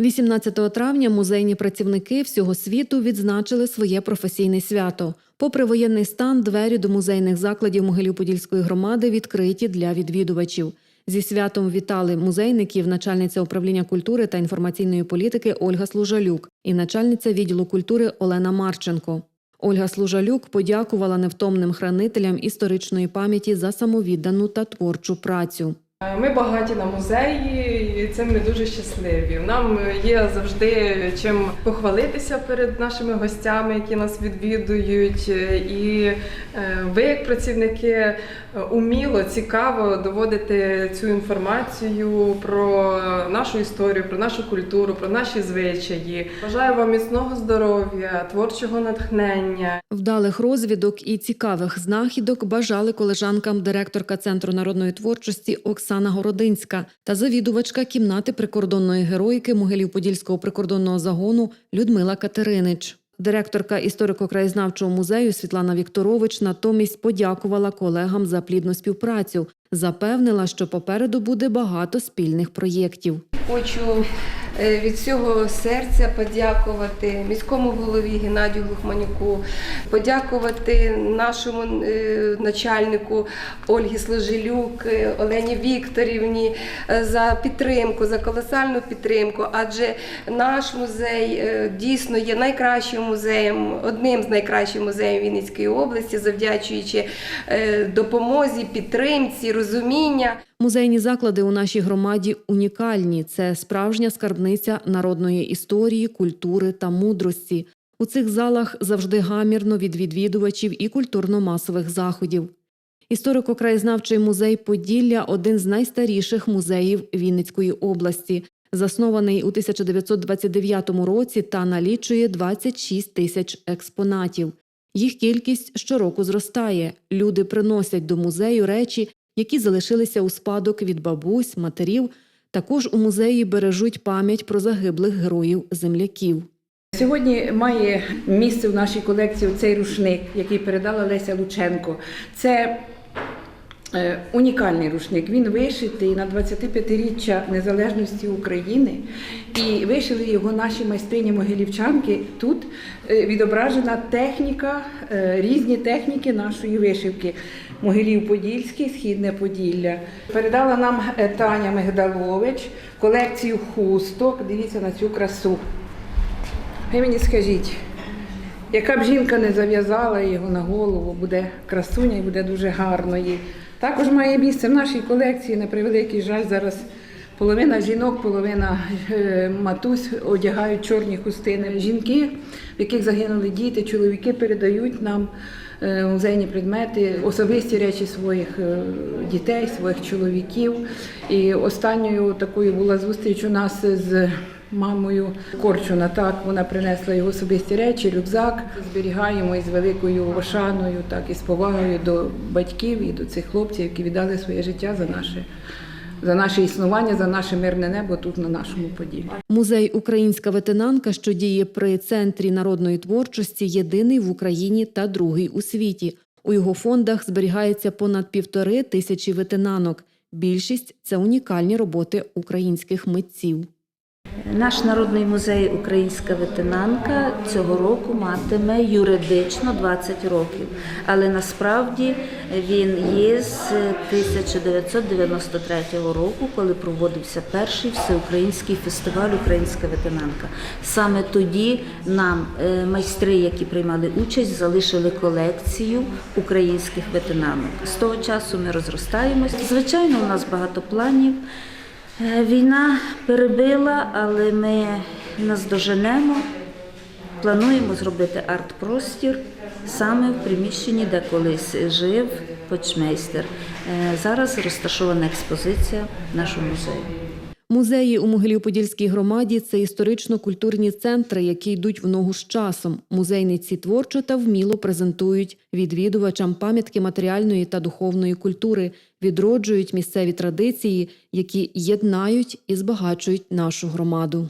18 травня музейні працівники всього світу відзначили своє професійне свято. Попри воєнний стан, двері до музейних закладів Могилів-Подільської громади відкриті для відвідувачів. Зі святом вітали музейників начальниця управління культури та інформаційної політики Ольга Служалюк і начальниця відділу культури Олена Марченко. Ольга Служалюк подякувала невтомним хранителям історичної пам'яті за самовіддану та творчу працю. Ми багаті на музеї, і цим ми дуже щасливі. Нам є завжди чим похвалитися перед нашими гостями, які нас відвідують. І е, ви, як працівники, уміло, цікаво доводите цю інформацію про нашу історію, про нашу культуру, про наші звичаї. Бажаю вам міцного здоров'я, творчого натхнення. Вдалих розвідок і цікавих знахідок бажали колежанкам директорка Центру народної творчості Оксана Городинська та завідувачка кімнати прикордонної героїки Могилів-Подільського прикордонного загону Людмила Катеринич. Директорка історико-краєзнавчого музею Світлана Вікторович натомість подякувала колегам за плідну співпрацю. Запевнила, що попереду буде багато спільних проєктів. Хочу від всього серця подякувати міському голові Геннадію Глухманюку, подякувати нашому е, начальнику Ольгі Сложелюк, е, Олені Вікторівні е, за підтримку, за колосальну підтримку. Адже наш музей е, дійсно є найкращим музеєм, одним з найкращих музеїв Вінницької області, завдячуючи е, допомозі, підтримці, розуміння. Музейні заклади у нашій громаді унікальні. Це справжня скарбниця народної історії, культури та мудрості. У цих залах завжди гамірно від відвідувачів і культурно-масових заходів. Історико-краєзнавчий музей Поділля один з найстаріших музеїв Вінницької області, заснований у 1929 році та налічує 26 тисяч експонатів. Їх кількість щороку зростає. Люди приносять до музею речі, які залишилися у спадок від бабусь, матерів. Також у музеї бережуть пам'ять про загиблих героїв земляків. Сьогодні має місце в нашій колекції цей рушник, який передала Леся Лученко. Це е, унікальний рушник. Він вишитий на 25-річчя незалежності України. І вишили його наші майстрині могилівчанки. Тут е, відображена техніка, е, різні техніки нашої вишивки. Могилів Подільський, Східне Поділля. Передала нам е, Таня Мигдалович колекцію хусток. Дивіться на цю красу. Ви мені скажіть, яка б жінка не зав'язала його на голову, буде красуня і буде дуже гарною. Також має місце в нашій колекції, на превеликий жаль, зараз половина жінок, половина е, матусь одягають чорні хустини. Жінки, в яких загинули діти, чоловіки передають нам музейні предмети, особисті речі своїх е, дітей, своїх чоловіків. І останньою такою була зустріч у нас з мамою Корчуна. Так, вона принесла його особисті речі, рюкзак. Зберігаємо із великою ошаною, так і з повагою до батьків і до цих хлопців, які віддали своє життя за наше. За наше існування, за наше мирне небо тут на нашому поділі. Музей Українська ветенанка, що діє при центрі народної творчості, єдиний в Україні та другий у світі. У його фондах зберігається понад півтори тисячі ветенанок. Більшість це унікальні роботи українських митців. Наш народний музей Українська ветенанка цього року матиме юридично 20 років, але насправді він є з 1993 року, коли проводився перший всеукраїнський фестиваль Українська ветенанка. Саме тоді нам е, майстри, які приймали участь, залишили колекцію українських ветенанок. З того часу ми розростаємось. Звичайно, у нас багато планів. Е, Війна перебила, але ми нас доженемо. Плануємо зробити арт-простір саме в приміщенні, де колись жив почмейстер. Е, Зараз розташована експозиція в нашому музеї. Музеї у Могилів-Подільській громаді це історично-культурні центри, які йдуть в ногу з часом. Музейниці творчо та вміло презентують відвідувачам пам'ятки матеріальної та духовної культури, відроджують місцеві традиції, які єднають і збагачують нашу громаду.